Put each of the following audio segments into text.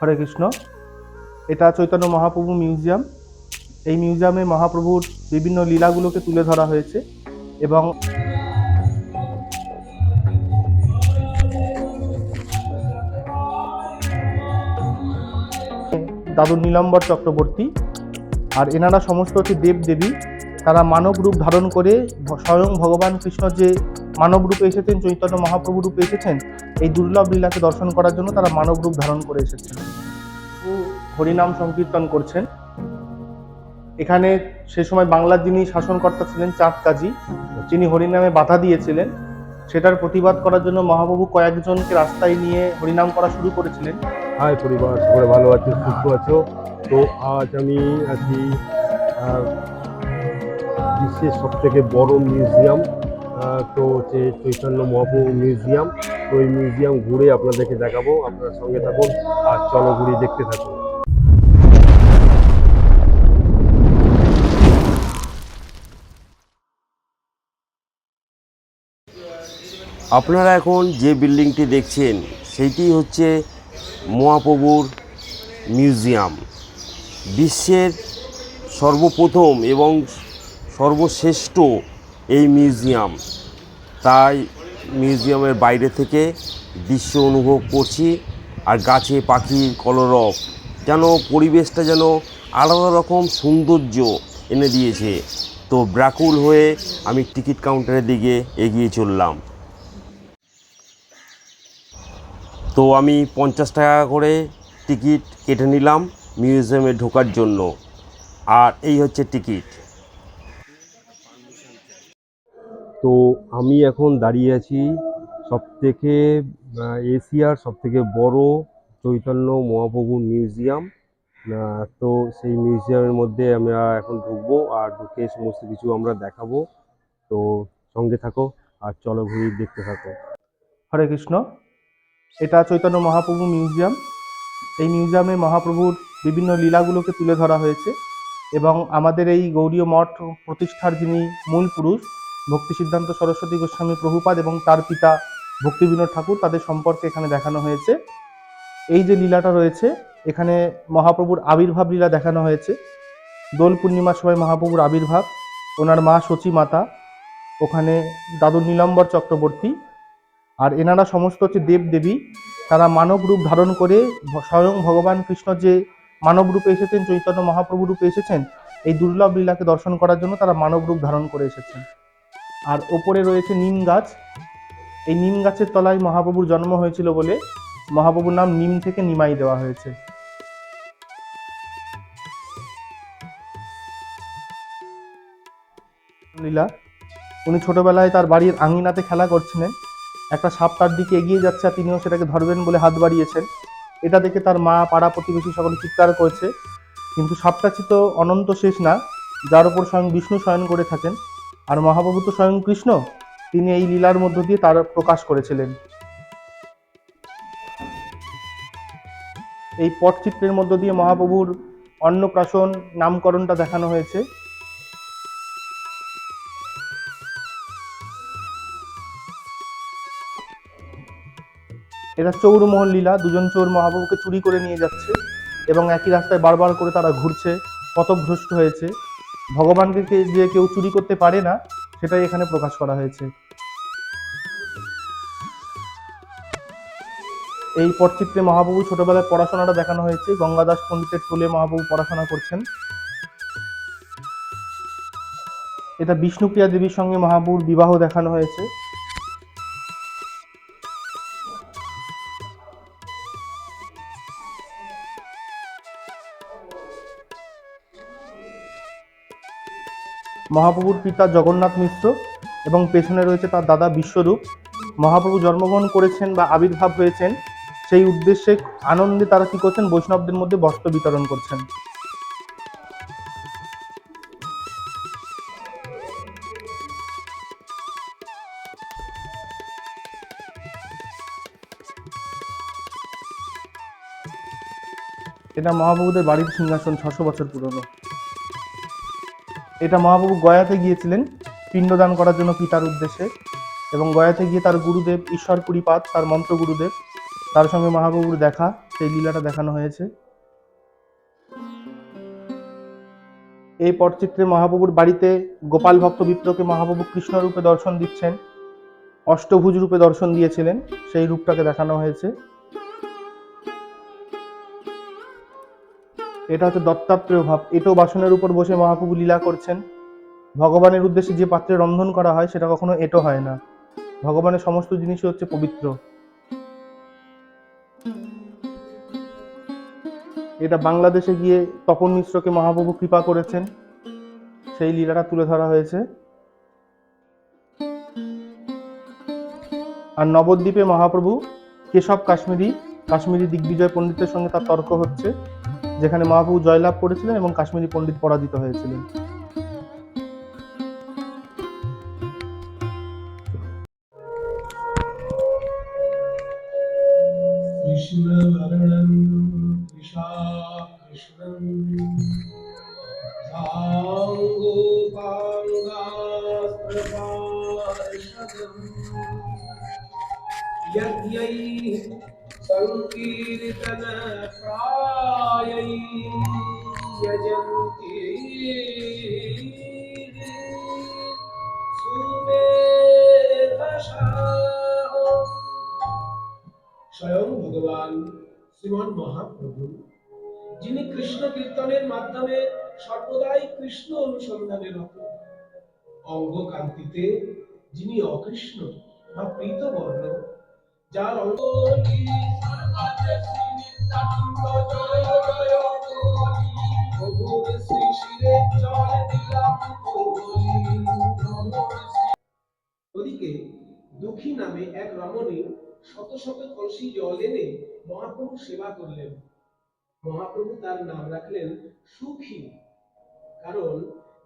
হরে কৃষ্ণ। এটা চৈতন্য মহাপ্রভু মিউজিয়াম। এই মিউজিয়ামে মহাপ্রভুর বিভিন্ন লীলাগুলোকে তুলে ধরা হয়েছে এবং দাদু নীলম্বর চক্রবর্তী আর এনারা সমস্ত হচ্ছে দেব দেবী তারা মানব রূপ ধারণ করে স্বয়ং ভগবান কৃষ্ণ যে মানব রূপে এসেছেন, চৈতন্য মহাপ্রভু রূপে এসেছেন এই দুর্লভ লীলাকে দর্শন করার জন্য তারা মানব রূপ ধারণ করে এসেছেন হরিনাম সংকীর্তন করছেন। এখানে সে সময় বাংলার যিনি শাসনকর্তা ছিলেন চাঁদ কাজী, যিনি হরিনামে বাধা দিয়েছিলেন, সেটার প্রতিবাদ করার জন্য মহাপ্রভু কয়েকজনকে রাস্তায় নিয়ে হরিনাম করা শুরু করেছিলেন। হাই, পরিবার সবাই ভালো আছো, সুস্থ আছো? তো আজ আমি আছি বিশ্বের সব থেকে বড় মিউজিয়াম তো হচ্ছে চৈতন্য মহাপ্রভু মিউজিয়াম। তো এই মিউজিয়াম ঘুরে আপনাদেরকে দেখাবো, আপনারা সঙ্গে থাকুন আর চলো ঘুরে দেখতে থাকুন। আপনারা এখন যে বিল্ডিংটি দেখছেন, সেইটি হচ্ছে মহাপ্রভুর মিউজিয়াম। বিশ্বের সর্বপ্রথম এবং সর্বশ্রেষ্ঠ এই মিউজিয়াম। তাই মিউজিয়ামের বাইরে থেকে দৃশ্য অনুভব করছি আর গাছে পাখির কলরব। যেন পরিবেশটা যেন আলাদা রকম সৌন্দর্য এনে দিয়েছে। তো ব্যাকুল হয়ে আমি টিকিট কাউন্টারের দিকে এগিয়ে চললাম। তো আমি পঞ্চাশ টাকা করে টিকিট কেটে নিলাম মিউজিয়ামে ঢোকার জন্য। আর এই হচ্ছে টিকিট। তো আমি এখন দাঁড়িয়ে আছি সব থেকে এশিয়ার সব থেকে বড় চৈতন্য মহাপ্রভুর মিউজিয়াম। তো সেই মিউজিয়ামের মধ্যে আমরা এখন ঢুকবো আর ঢুকে সমস্ত কিছু আমরা দেখাবো। তো সঙ্গে থাকো আর চলো ঘুরি দেখতে থাকো। হরে কৃষ্ণ। এটা চৈতন্য মহাপ্রভু মিউজিয়াম। এই মিউজিয়ামে মহাপ্রভুর বিভিন্ন লীলাগুলোকে তুলে ধরা হয়েছে এবং আমাদের এই গৌরীয় মঠ প্রতিষ্ঠার যিনি মূল পুরুষ ভক্তি সিদ্ধান্ত সরস্বতী গোস্বামী প্রভুপাদ এবং তার পিতা ভক্তিবিনোদ ঠাকুর তাদের সম্পর্কে এখানে দেখানো হয়েছে। এই যে লীলাটা রয়েছে, এখানে মহাপ্রভুর আবির্ভাব লীলা দেখানো হয়েছে। দোল পূর্ণিমার সময় মহাপ্রভুর আবির্ভাব, ওনার মা সচী মাতা, ওখানে দাদু নীলাম্বর চক্রবর্তী, আর এনারা সমস্ত হচ্ছে দেব দেবী। তারা মানব রূপ ধারণ করে স্বয়ং ভগবান কৃষ্ণ যে মানব রূপে এসেছেন, চৈতন্য মহাপ্রভু রূপে এসেছেন, এই দুর্লভ লীলাকে দর্শন করার জন্য তারা মানব রূপ ধারণ করে এসেছেন। আর ওপরে রয়েছে নিম গাছ। এই নিম গাছের তলায় মহাপ্রভুর জন্ম হয়েছিল বলে মহাপ্রভুর নাম নিম থেকে নিমাই দেওয়া হয়েছে। লীলা, উনি ছোটবেলায় তার বাড়ির আঙিনাতে খেলা করছিলেন। একটা সাপ তার দিকে এগিয়ে যাচ্ছে আর তিনিও সেটাকে ধরবেন বলে হাত বাড়িয়েছেন। এটা দেখে তার মা, পাড়া প্রতিবেশী সকলে চিৎকার করেছে। কিন্তু সাপটা তো অনন্ত শেষ না, যার উপর স্বয়ং বিষ্ণু শয়ন করে থাকেন। আর মহাপ্রভু তো স্বয়ং কৃষ্ণ, তিনি এই লীলার মধ্য দিয়ে তার প্রকাশ করেছিলেন। এই পটচিত্রের মধ্য দিয়ে মহাপ্রভুর অন্নপ্রাশন নামকরণটা দেখানো হয়েছে। এরা চৌরমোহন লীলা, দুজন চোর মহাপ্রভুকে চুরি করে নিয়ে যাচ্ছে এবং একই রাস্তায় বারবার করে তারা ঘুরছে, পথভ্রষ্ট হয়েছে। ভগবানকে যে কেউ চুরি করতে পারে না, সেটাই এখানে প্রকাশ করা হয়েছে। এই পটচিত্রে মহাপ্রভু ছোটবেলায় পড়াশোনাটা দেখানো হয়েছে। গঙ্গাদাস পণ্ডিতের টোলে মহাপ্রভু পড়াশোনা করছেন। এটা বিষ্ণুপ্রিয়া দেবীর সঙ্গে মহাপ্রভুর বিবাহ দেখানো হয়েছে। মহাপ্রভুর পিতা জগন্নাথ মিশ্র এবং পেছনে রয়েছে তার দাদা বিশ্বরূপ। মহাপ্রভু জন্মগ্রহণ করেছেন বা আবির্ভাব হয়েছেন, সেই উদ্দেশ্যে আনন্দে তারা কি করছেন? বৈষ্ণবদের মধ্যে বস্ত্র বিতরণ করছেন। এটা মহাপ্রভুদের বাড়ির সিংহাসন, ছশো বছর পুরনো। এটা মহাপ্রভু গয়াতে গিয়েছিলেন, পিণ্ডদান করার জন্য পিতার উদ্দেশ্যে। এবং গয়াতে গিয়ে তার গুরুদেব ঈশ্বর পুরীপাদ তার মন্ত্র গুরুদেব, তার সঙ্গে মহাপ্রভুর দেখা, সেই লীলাটা দেখানো হয়েছে। এই পটচিত্রে মহাপ্রভুর বাড়িতে গোপাল ভক্ত বিপ্রকে মহাপ্রভু কৃষ্ণ রূপে দর্শন দিচ্ছেন, অষ্টভুজ রূপে দর্শন দিয়েছিলেন, সেই রূপটাকে দেখানো হয়েছে। এটা হচ্ছে দত্তাত্রেয় ভাব। এটো বাসনের উপর বসে মহাপ্রভু লীলা করছেন। ভগবানের উদ্দেশ্যে যে পাত্রে রন্ধন করা হয়, সেটা কখনো এটো হয় না। ভগবানের সমস্ত জিনিসই হচ্ছে পবিত্র। এটা বাংলাদেশে গিয়ে তপন মিশ্রকে মহাপ্রভু কৃপা করেছেন। সেই লীলাটা তুলে ধরা হয়েছে। আর নবদ্বীপে মহাপ্রভু কেশব কাশ্মীরি কাশ্মীরি দিগ্বিজয় পণ্ডিতের সঙ্গে তার তর্ক হচ্ছে। যেখানে মহাপ্রভু জয়লাভ করেছিলেন এবং কাশ্মীরি পণ্ডিত পরাজিত হয়েছিলেন। স্বয়ং ভগবান শ্রীমন মহাপ্রভু, যিনি কৃষ্ণ কীর্তনের মাধ্যমে সর্বদাই কৃষ্ণ অনুসন্ধানে রত অঙ্গ কান্তিতে যিনি অকৃষ্ণ বা প্রীত বর্ণ যার অঙ্গ ওদিকে দুঃখী নামে এক রমণী শত শত কলসি জল এনে মহাপ্রভু সেবা করলেন। মহাপ্রভু তার নাম রাখলেন সুখী। কারণ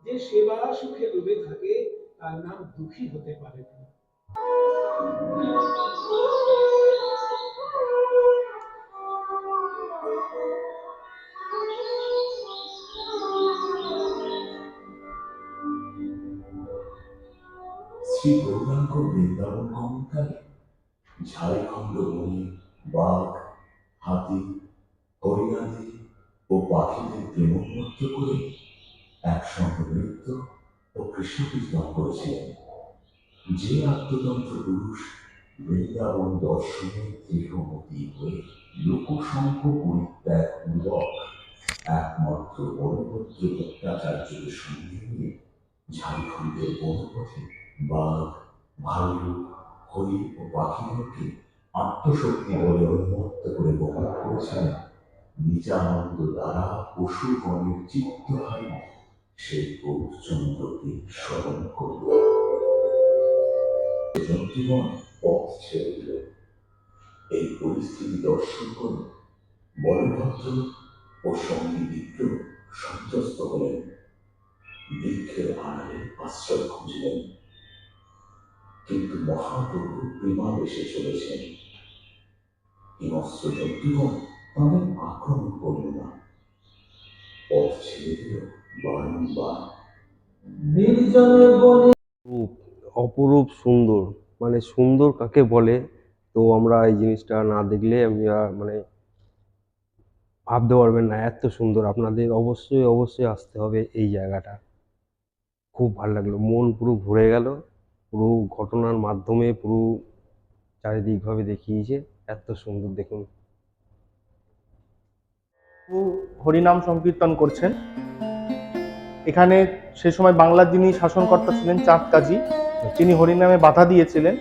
যে সেবা সুখে ডুবে থাকে, তার নাম দুঃখী হতে পারে শ্রী গৌরাঙ্গ বৃন্দাবন কমকালে ঝাড়খণ্ড বনে বাঘ, হাতি, হরিণাদি ও পাখিদের প্রেমমুক্ত করে একসঙ্গে নৃত্য ও কৃষ্ণ কীর্তন করেছিলেন। যে আত্মতন্ত্র পুরুষ বৃন্দাবন দর্শনে দৃঢ়মতি হয়ে লোকসংখ্য পরিত্যাগ পূর্বক একমাত্র বড়ভদ্র ভট্টাচার্যের সঙ্গে নিয়ে ঝাড়খণ্ডের বনপথে বাঘ, ভাল্লুক হরি ও পাখিগুলোকে আত্মশক্তি বলে উন্মুক্ত করে বহন করেছিলেন নিজানন্দ দ্বারা পশুগণের চিত্তহারী সেই গৌরচন্দ্রকে স্মরণ করল। জন্তুগণ পথ ছেড়ে দিল। এই পরিস্থিতি দর্শন করে বলভদ্র ও সঙ্গী বিপ্র সন্ত্রস্ত হলেন। বৃক্ষের আড়ালে আশ্রয় খুঁজলেন। কিন্তু মহাপ্রভু প্রেমাবেশে চলেছেন হিমস্র জন্তুগণ তাদের আক্রমণ করল না। পথ ছেড়ে দিল বারংবার। রূপ অপরূপ সুন্দর। মানে সুন্দর কাকে বলে? তো আমরা এই জিনিসটা না দেখলে আমি মানে ভাবতে পারবেন না এত সুন্দর। আপনাদের অবশ্যই অবশ্যই আসতে হবে এই জায়গাটা। খুব ভালো লাগল। মন পুরো ভরে গেল। পুরো ঘটনার মাধ্যমে পুরো চারিদিকভাবে দেখিয়েছে। এত সুন্দর দেখুন। হরিনাম সংকীর্তন করছেন। এখানে সে সময় বাংলার যিনি শাসনকর্তা ছিলেন চাঁদ কাজী তিনি হরিনামে বাধা দিয়েছিলেন।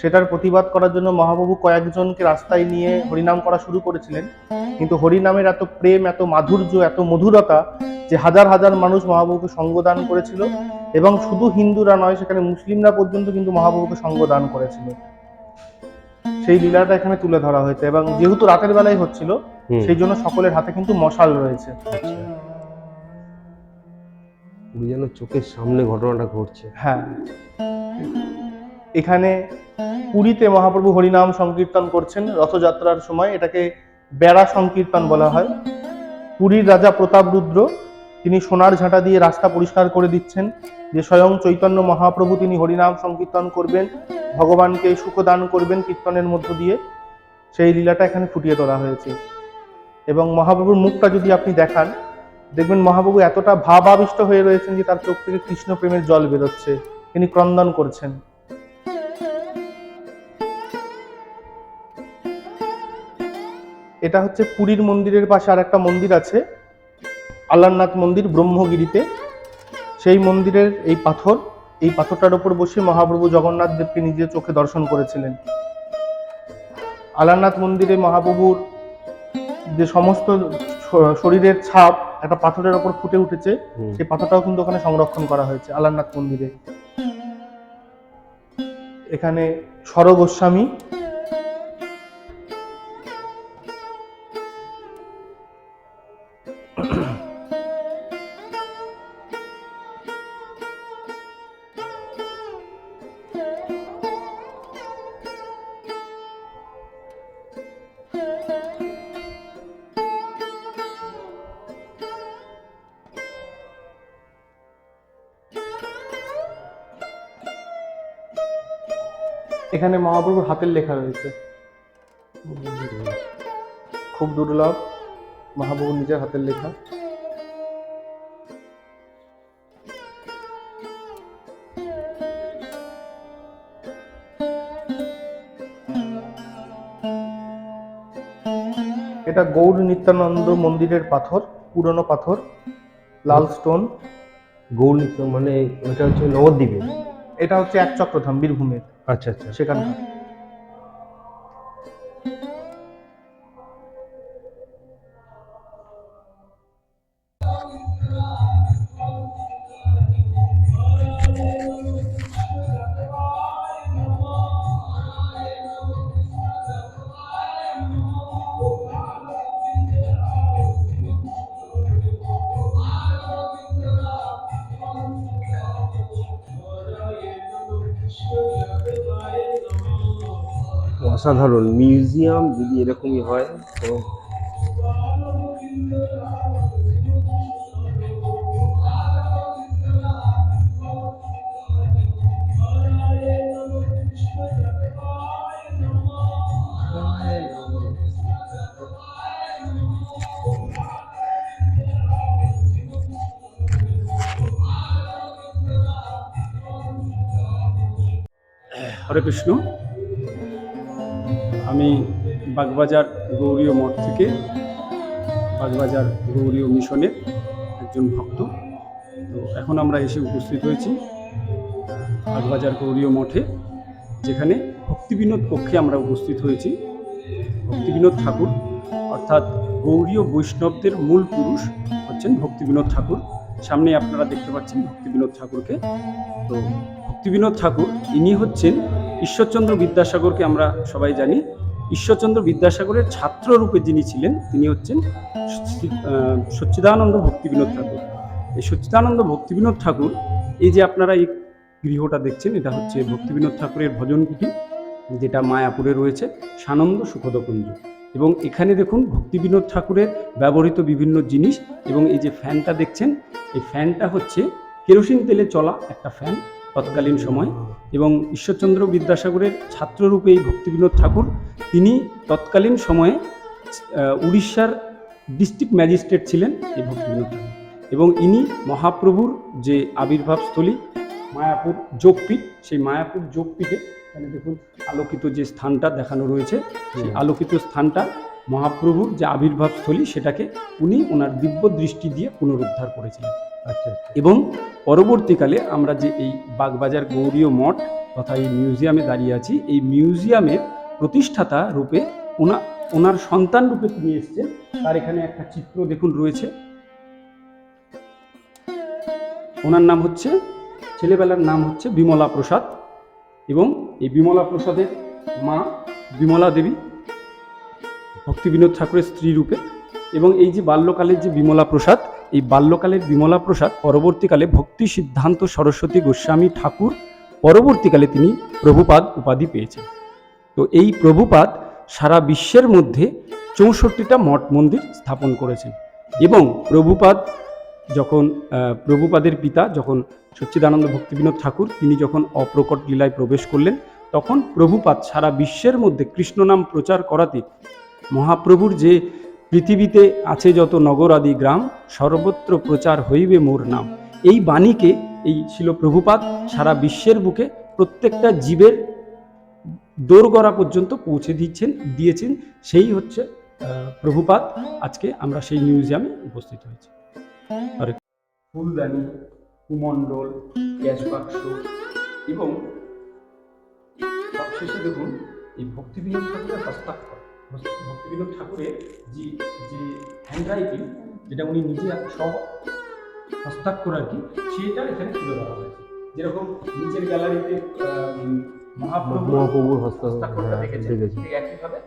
সেটার প্রতিবাদ করার জন্য মহাপ্রভু কয়েকজনকে রাস্তায় নিয়ে হরিনাম করা শুরু করেছিলেন। কিন্তু হরিনামের এত প্রেম এত মাধুর্য এত মধুরতা যে হাজার হাজার মানুষ মহাপ্রভুকে সঙ্গদান করেছিল এবং শুধু হিন্দুরা নয় সেখানে মুসলিমরা পর্যন্ত কিন্তু মহাপ্রভুকে সঙ্গদান করেছিল। সেই লীলাটা এখানে তুলে ধরা হয়েছে এবং যেহেতু রাতের বেলায় হচ্ছিল সেই জন্য সকলের হাতে কিন্তু মশাল রয়েছে। আচ্ছা। যেন চোখের সামনে ঘটনাটা ঘটছে। হ্যাঁ। এখানে পুরীতে মহাপ্রভু হরিনাম সংকীর্তন করছেন রথযাত্রার সময় এটাকে বেড়া সংকীর্তন বলা হয়। পুরীর রাজা প্রতাপ রুদ্র তিনি সোনার ঝাঁটা দিয়ে রাস্তা পরিষ্কার করে দিচ্ছেন, যে স্বয়ং চৈতন্য মহাপ্রভু তিনি হরিনাম সংকীর্তন করবেন, ভগবানকে সুখদান করবেন কীর্তনের মধ্য দিয়ে। সেই লীলাটা এখানে ফুটিয়ে তোলা হয়েছে। এবং মহাপ্রভুর মুখটা যদি আপনি দেখান, দেখবেন মহাপ্রভু এতটা ভাবাবিষ্ট হয়ে রয়েছেন যে তার চোখ থেকে কৃষ্ণ প্রেমের জল বেরোচ্ছে। তিনি ক্রন্দন করছেন। এটা হচ্ছে পুরীর মন্দিরের পাশে আর একটা মন্দির আছে। আল্লারনাথ মন্দির ব্রহ্মগিরিতে। সেই মন্দিরের এই পাথর এই পাথরটার উপর বসে মহাপ্রভু জগন্নাথ দেবকে নিজের চোখে দর্শন করেছিলেন। আলারনাথ মন্দিরে মহাপ্রভুর যে সমস্ত শরীরের ছাপ একটা পাথরের ওপর ফুটে উঠেছে সেই পাথরটাও কিন্তু ওখানে সংরক্ষণ করা হয়েছে আলারনাথ মন্দিরে। এখানে সর এখানে মহাপ্রভুর হাতের লেখা রয়েছে। খুব দুর্লভ মহাপ্রভুর নিজের হাতের লেখা। এটা গৌর নিত্যানন্দ মন্দিরের পাথর পুরনো পাথর লাল স্টোন গৌর নিত্য মানে ওটা হচ্ছে নবদ্বীপে? এটা হচ্ছে এক চক্রধাম বীরভূমের। আচ্ছা আচ্ছা। সেখানকার অসাধারণ। মিউজিয়াম যদি এরকমই হয় তো হরে কৃষ্ণ। আমি বাগবাজার গৌরীয় মঠ থেকে বাগবাজার গৌরীয় মিশনের একজন ভক্ত। তো এখন আমরা এসে উপস্থিত হয়েছি বাগবাজার গৌরীয় মঠে, যেখানে ভক্তিবিনোদ কক্ষে আমরা উপস্থিত হয়েছি। ভক্তিবিনোদ ঠাকুর, অর্থাৎ গৌরীয় বৈষ্ণবদের মূল পুরুষ হচ্ছেন ভক্তিবিনোদ ঠাকুর। সামনে আপনারা দেখতে পাচ্ছেন ভক্তিবিনোদ ঠাকুরকে। তো ভক্তিবিনোদ ঠাকুর, ইনি হচ্ছেন ঈশ্বরচন্দ্র বিদ্যাসাগরকে আমরা সবাই জানি। ঈশ্বরচন্দ্র বিদ্যাসাগরের ছাত্র রূপে যিনি ছিলেন, তিনি হচ্ছেন সচ্চিদানন্দ ভক্তিবিনোদ ঠাকুর। এই সচ্চিদানন্দ ভক্তিবিনোদ ঠাকুর, এই যে আপনারা এই গৃহটা দেখছেন, এটা হচ্ছে ভক্তিবিনোদ ঠাকুরের ভজন কুটি যেটা মায়াপুরে রয়েছে, সানন্দ সুখদকুঞ্জ। এবং এখানে দেখুন ভক্তিবিনোদ ঠাকুরের ব্যবহৃত বিভিন্ন জিনিস, এবং এই যে ফ্যানটা দেখছেন, এই ফ্যানটা হচ্ছে কেরোসিন তেলে চলা একটা ফ্যান। তৎকালীন সময় এবং ঈশ্বরচন্দ্র বিদ্যাসাগরের ছাত্ররূপে এই ভক্তিবিনোদ ঠাকুর তিনি তৎকালীন সময়ে উড়িষ্যার ডিস্ট্রিক্ট ম্যাজিস্ট্রেট ছিলেন এই ভক্তিবিনোদ ঠাকুর। এবং ইনি মহাপ্রভুর যে আবির্ভাবস্থলী মায়াপুর যোগপীঠ সেই মায়াপুর যোগপীঠে এখানে দেখুন আলোকিত যে স্থানটা দেখানো রয়েছে সেই আলোকিত স্থানটা মহাপ্রভুর যে আবির্ভাবস্থলী সেটাকে উনি ওনার দিব্য দৃষ্টি দিয়ে পুনরুদ্ধার করেছিলেন। এবং পরবর্তীকালে আমরা যে এই বাগবাজার গৌরীয় মঠ তথা এই মিউজিয়ামে দাঁড়িয়ে আছি, এই মিউজিয়ামের প্রতিষ্ঠাতা রূপে ওনা, ওনার সন্তান রূপে তিনি এসছেন। তার এখানে একটা চিত্র দেখুন রয়েছে। ওনার নাম হচ্ছে, ছেলেবেলার নাম হচ্ছে বিমলা প্রসাদ এবং এই বিমলা প্রসাদের মা বিমলা দেবী ভক্তি বিনোদ ঠাকুরের স্ত্রী রূপে এবং এই যে বাল্যকালের যে বিমলা প্রসাদ এই বাল্যকালের বিমলা প্রসাদ পরবর্তীকালে ভক্তি সিদ্ধান্ত সরস্বতী গোস্বামী ঠাকুর পরবর্তীকালে তিনি প্রভুপাদ উপাধি পেয়েছেন। তো এই প্রভুপাদ সারা বিশ্বের মধ্যে চৌষট্টিটা মঠ মন্দির স্থাপন করেছেন এবং প্রভুপাদ যখন প্রভুপাদের পিতা যখন সচ্চিদানন্দ ভক্তিবিনোদ ঠাকুর তিনি যখন অপ্রকট লীলায় প্রবেশ করলেন, তখন প্রভুপাদ সারা বিশ্বের মধ্যে কৃষ্ণ নাম প্রচার করাতে মহাপ্রভুর যে পৃথিবীতে আছে যত নগরাদি গ্রাম, সর্বত্র প্রচার হইবে মোর নাম। এই বাণীকে, এই ছিল প্রভুপাত সারা বিশ্বের বুকে প্রত্যেকটা জীবের দোরগড়া পর্যন্ত পৌঁছে দিচ্ছেন, দিয়েছেন। সেই হচ্ছে প্রভুপাত। আজকে আমরা সেই মিউজিয়ামে উপস্থিত হয়েছি। ফুলদানি, কুমণ্ডল, গ্যাস বাক্স এবং সবশেষে দেখুন, এই ঠাকুরের হস্তাক্ষর। ভক্তিবিনোদ ঠাকুরের যে যে হ্যান্ডরাইটিং যেটা উনি নিজে সহ হস্তাক্ষর আর কি সেটা এখানে তুলে ধরা হয়েছে। যেরকম নিচের গ্যালারিতে মহাপ্রভুর হস্তাক্ষরটা হ্যাঁ, দেখেছেন? একইভাবে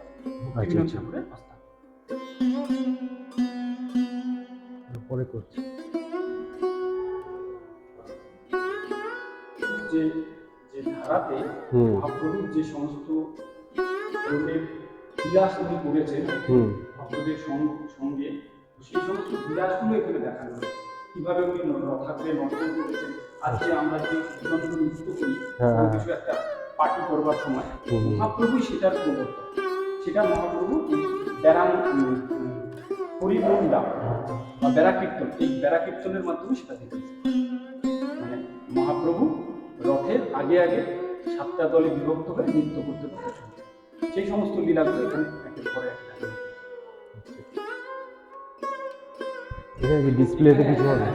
আচ্ছা, আচ্ছা। ঠাকুরের হস্তাক্ষর। পরে করছি। যে যে ধারাতে মহাপ্রভুর যে সমস্ত ধরনের বিলাস উনি করেছেন ভক্তদের সঙ্গে সেই সমস্ত বিলাসগুলো এখানে দেখানো হয়েছে। কীভাবে উনি নর্তন করেছেন আজকে আমরা যে নৃত্য করি হ্যাঁ, হ্যাঁ। কিছু একটা পার্টি করবার সময়। মহাপ্রভু সেটার প্রবর্তক। সেটা মহাপ্রভু ব্যারাম পরিমণ্ডা বা কীর্তন। এই কীর্তনের মাধ্যমে সেটা দেখেছে। মানে মহাপ্রভু রথের আগে আগে সাতটা দলে বিভক্ত হয়ে নৃত্য করতে চলছে সেই সমস্ত লীলাগুলো এখানে একের পরে। এখানে কি ডিসপ্লেতে কিছু হবে?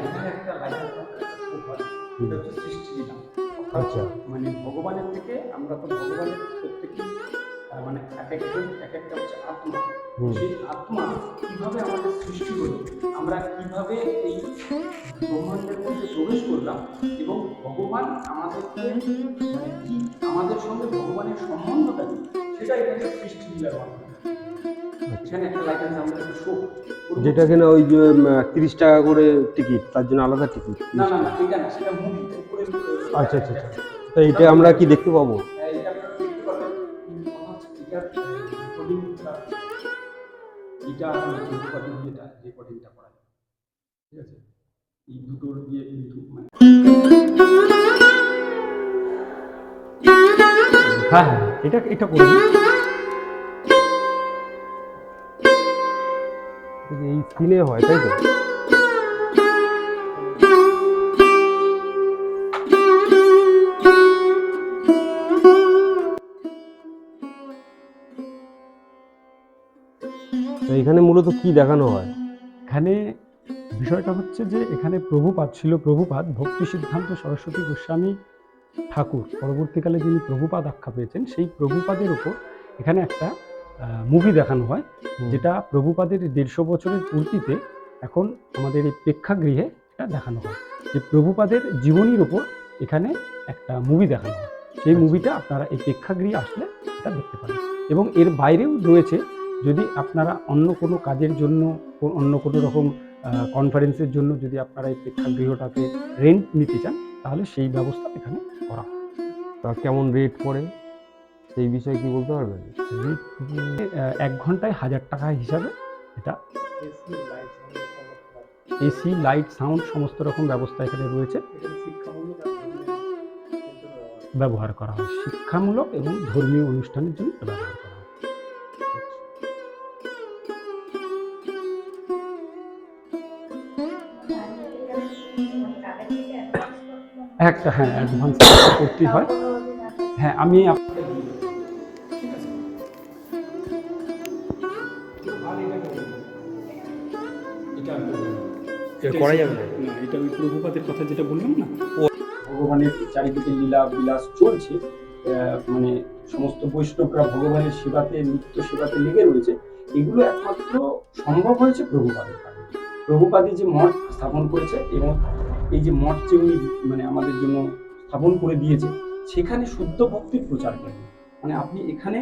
আচ্ছা। মানে ভগবানের থেকে আমরা তো ভগবানের মানে এক একজন এক একটা হচ্ছে আত্মা। সেই আত্মা কীভাবে আমাদের সৃষ্টি হলো আমরা কীভাবে এই ব্রহ্মাণ্ডের মধ্যে প্রবেশ করলাম এবং ভগবান আমাদেরকে মানে কি আমাদের সঙ্গে ভগবানের সম্বন্ধটা কি সৃষ্টি এখানে একটা শো যেটা কিনা ওই যে তিরিশ টাকা করে টিকিট তার জন্য আলাদা টিকিট না না না এটা না সেটা মুভি আচ্ছা আচ্ছা আচ্ছা। তো এটা আমরা কি দেখতে পাবো? হ্যাঁ, এটা আপনারা দেখতে পাবেন কিন্তু কথা হচ্ছে এটার রেকর্ডিংটা এটা রেকর্ডিং যেটা রেকর্ডিংটা করা ঠিক আছে এই দুটোর দিয়ে কিন্তু মানে হ্যাঁ হ্যাঁ এটা এটা করে দিন। হয়, তাই তো এখানে মূলত কি দেখানো হয় এখানে বিষয়টা হচ্ছে যে এখানে প্রভুপাদ ছিল প্রভুপাদ, ভক্তি সিদ্ধান্ত সরস্বতী গোস্বামী ঠাকুর পরবর্তীকালে যিনি প্রভুপাদ আখ্যা পেয়েছেন, সেই প্রভুপাদের উপর এখানে একটা মুভি দেখানো হয় যেটা প্রভুপাদের দেড়শো বছরের পূর্তিতে এখন আমাদের এই প্রেক্ষাগৃহে এটা দেখানো হয়। যে প্রভুপাদের জীবনীর ওপর এখানে একটা মুভি দেখানো হয়। সেই আচ্ছা। মুভিটা আপনারা এই প্রেক্ষাগৃহে আসলে এটা দেখতে পারেন। এবং এর বাইরেও রয়েছে যদি আপনারা অন্য কোনো কাজের জন্য অন্য কোনো রকম কনফারেন্সের জন্য যদি আপনারা এই প্রেক্ষাগৃহটাকে রেন্ট নিতে চান তাহলে সেই ব্যবস্থা এখানে করা হয়। তা কেমন রেট পড়ে? সেই বিষয়ে কি বলতে পারবেন এক ঘন্টায় হাজার টাকা হিসাবে এটা এসি, লাইট, সাউন্ড, সমস্ত রকম ব্যবস্থা এখানে রয়েছে। ব্যবহার করা হয়। শিক্ষামূলক এবং ধর্মীয় অনুষ্ঠানের জন্য ব্যবহার করা হয়। একটা হ্যাঁ অ্যাডভান্স করতে হয়। হ্যাঁ আমি আপনাকে করা যাবে? না? এটা ওই প্রভুপাদের কথা যেটা বললাম না? ভগবানের চারিদিকে লীলা বিলাস চলছে মানে সমস্ত বৈষ্ণবরা ভগবানের সেবাতে নিত্য সেবাতে লেগে রয়েছে। এগুলো একমাত্র সম্ভব হয়েছে প্রভুপাদের কারণে প্রভুপাদি যে মঠ স্থাপন করেছে এবং এই যে মঠ যে উনি মানে আমাদের জন্য স্থাপন করে দিয়েছে সেখানে শুদ্ধ ভক্তির প্রচার কেন্দ্র মানে আপনি এখানে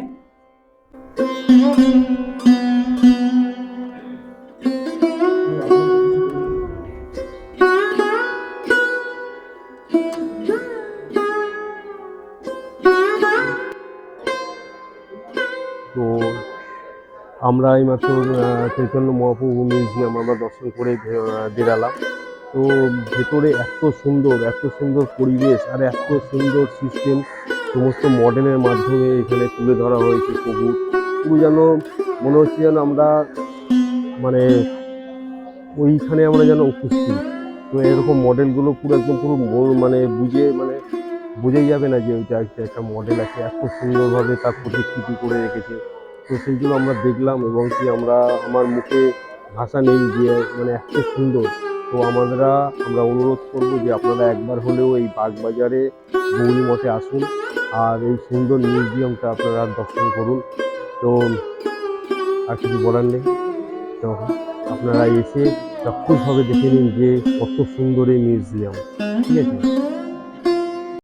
আমরা এইমাত্র আহ, চৈতন্য মহাপ্রভু মিউজিয়াম আমরা দর্শন করে বেরালাম তো ভেতরে এত সুন্দর এত সুন্দর পরিবেশ আর এত সুন্দর সিস্টেম সমস্ত মডেলের মাধ্যমে এখানে তুলে ধরা হয়েছে প্রভু। পুরো যেন মনে হচ্ছে যেন আমরা মানে ওইখানে আমরা যেন উপস্থিত। তো এরকম মডেলগুলো পুরো একদম পুরো মানে বুঝে মানে বোঝাই যাবে না যে ওইটা একটা মডেল আছে এত সুন্দরভাবে তার প্রতিকৃতি করে রেখেছে। তো আমরা দেখলাম এবং কি আমরা, আমার মুখে ভাষা নেই যে মানে এত সুন্দর। তো আমরা আমরা অনুরোধ করব যে আপনারা একবার হলেও এই বাগবাজারে গৌরী মঠে আসুন আর এই সুন্দর মিউজিয়ামটা আপনারা দর্শন করুন। তো আর কিছু বলার নেই। তো আপনারা এসে চাক্ষুষভাবে দেখে নিন যে কত সুন্দর এই মিউজিয়াম। ঠিক আছে?